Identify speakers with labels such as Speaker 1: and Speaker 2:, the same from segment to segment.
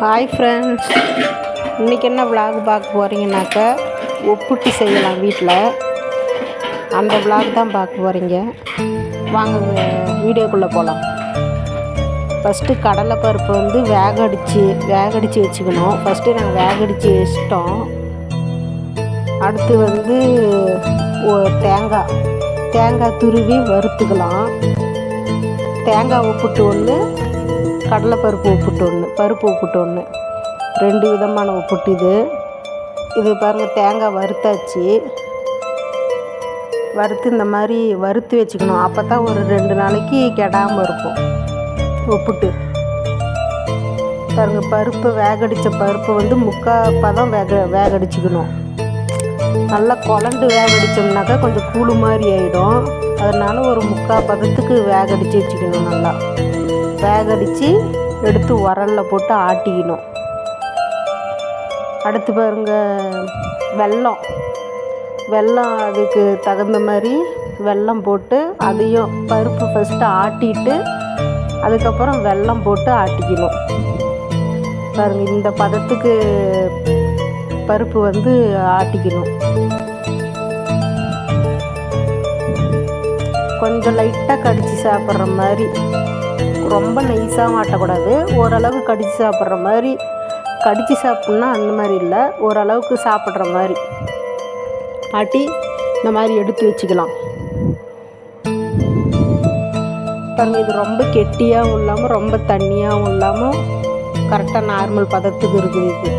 Speaker 1: Hi friends இன்றைக்கி என்ன vlog பார்க்க போகிறீங்கனாக்கா ஒப்புட்டு செய்யலாம் வீட்டில் அந்த விலாக் தான் பார்க்க போகிறீங்க வாங்க வீடியோக்குள்ளே போகலாம் ஃபஸ்ட்டு கடலைப்பருப்பு வந்து வேக அடித்து வேக அடித்து வச்சுக்கணும். ஃபஸ்ட்டு நாங்கள் வேக அடித்து வச்சிட்டோம். அடுத்து வந்து தேங்காய். தேங்காய் துருவி வறுத்துக்கலாம். தேங்காய் உப்புட்டு ஒன்று கடலைப்பருப்பு உப்புட்டு ஒன்று பருப்பு உப்புட்டு ஒன்று. ரெண்டு விதமான உப்புட்டு இது. இது பாருங்கள் தேங்காய் வறுத்தாச்சு. வறுத்து இந்த மாதிரி வறுத்து வச்சுக்கணும். அப்போ தான் ஒரு ரெண்டு நாளைக்கு கெடாமல் இருக்கும் உப்புட்டு. பாருங்கள் பருப்பு வேகடித்த பருப்பு வந்து முக்கால் பதம் வேக வேகடிச்சிக்கணும். நல்லா குழண்டு வேகடித்தோம்னாக்கா கொஞ்சம் கூழு மாதிரி ஆகிடும் அதனால் ஒரு முக்கால் பதத்துக்கு வேகடிச்சு வச்சுக்கணும் நல்லா. வேகடித்து எடுத்து உரலில் போட்டு ஆட்டிக்கணும். அடுத்து பாருங்க வெல்லம். வெல்லம் அதுக்கு தகுந்த மாதிரி வெல்லம் போட்டு அதையும் பருப்பு ஃபஸ்ட்டு ஆட்டிட்டு அதுக்கப்புறம் வெல்லம் போட்டு ஆட்டிக்கணும். பாருங்க இந்த பதத்துக்கு பருப்பு வந்து ஆட்டிக்கணும். கொஞ்சம் லைட்டாக கடித்து சாப்பிட்ற மாதிரி. ரொம்ப நைஸாக ஆட்டக்கூடாது. ஓரளவு கடித்து சாப்பிட்ற மாதிரி கடித்து சாப்பிட்ணுன்னா அந்த மாதிரி இல்லை. ஓரளவுக்கு சாப்பிட்ற மாதிரி. ஆட்டி இந்த மாதிரி எடுத்து வச்சுக்கலாம். பாருங்கள் இது ரொம்ப கெட்டியாகவும் இல்லாமல் ரொம்ப தண்ணியாகவும் இல்லாமல் கரெக்டாக நார்மல் பதத்துக்கு இருக்குது இது.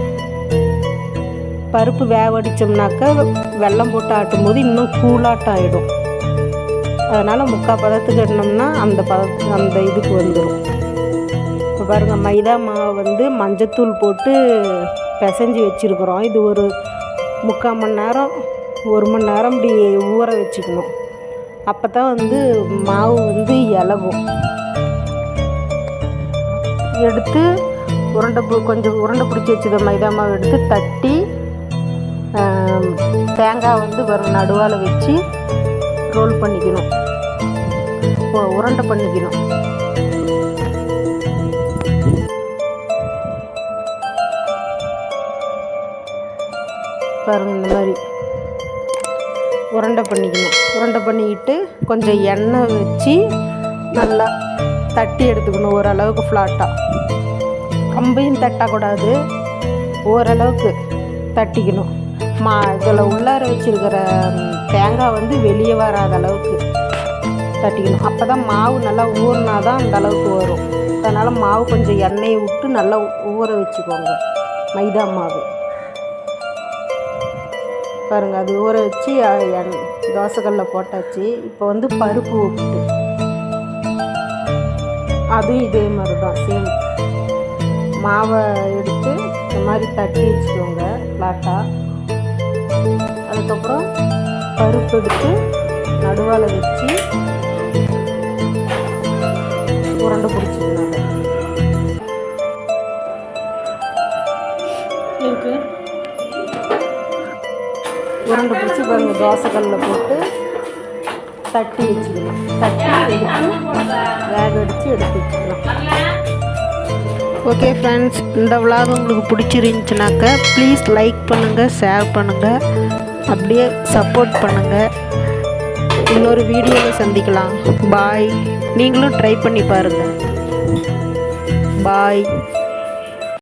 Speaker 1: பருப்பு வேவடிச்சோம்னாக்கா வெள்ளம் போட்டு ஆட்டும் போது இன்னும் கூலாட்டம் ஆகிடும் அதனால் முக்கால் பதத்துக்கு இடணும்னா அந்த பதத்துக்கு அந்த இதுக்கு வந்துடும் இப்போ பாருங்கள் மைதா மாவு வந்து மஞ்சத்தூள் போட்டு பிசைஞ்சு வச்சுருக்குறோம். இது ஒரு முக்கால் மணி நேரம் ஒரு மணி நேரம் இப்படி ஊற வச்சுக்கணும். அப்போ தான் வந்து மாவு வந்து இலகும். எடுத்து உருண்டை கொஞ்சம் உருண்டை பிடிச்சி வச்சத மைதா மாவு எடுத்து தட்டி தேங்காய் வந்து வெறும் நடுவால் வச்சு ரோல் பண்ணிக்கணும். உருண்டை பண்ணிக்கணும். பாருங்க இந்த மாதிரி. உருண்டை பண்ணிக்கணும். உருண்டை பண்ணிக்கிட்டு கொஞ்சம் எண்ணெய் வச்சு நல்லா தட்டி எடுத்துக்கணும் ஓரளவுக்கு ஃப்ளாட்டாக ரொம்பையும் தட்டக்கூடாது ஓரளவுக்கு தட்டிக்கணும். மா இதில் உள்ளார வச்சுருக்கிற தேங்காய் வந்து வெளியே வராத அளவுக்கு. தட்டிக்கணும். அப்போ தான் மாவு நல்லா ஊறினா தான் அந்த அளவுக்கு வரும். அதனால் மாவு கொஞ்சம் எண்ணெயை விட்டு நல்லா ஊற வச்சுக்கோங்க. மைதா மாவு. பாருங்கள் அது ஊற வச்சு எண் தோசைக்கல்ல போட்டாச்சு. இப்போ வந்து பருப்பு விட்டு அதுவும் இதே மாதிரி தான் சேம் மாவை எடுத்து இந்த மாதிரி தட்டி வச்சுக்கோங்க ஃப்ளாட்டாக அதுக்கப்புறம் பருப்பு எடுத்து நடுவால் வச்சு
Speaker 2: இருக்கு.
Speaker 1: உருண்டை பிடிச்சி பாருங்க தோசைக்கல்லில் போட்டு தட்டி வச்சுக்கணும். தட்டி எடுத்து வேக அடித்து எடுத்து வச்சுக்கலாம் ஓகே ஃப்ரெண்ட்ஸ் இந்த விலாக் உங்களுக்கு பிடிச்சிருந்துச்சுனாக்கா ப்ளீஸ் லைக் பண்ணுங்கள் ஷேர் பண்ணுங்கள் அப்படியே சப்போர்ட் பண்ணுங்கள் இன்னொரு வீடியோவில் சந்திக்கலாம். பாய் நீங்களும் ட்ரை பண்ணி பாருங்கள் பாய்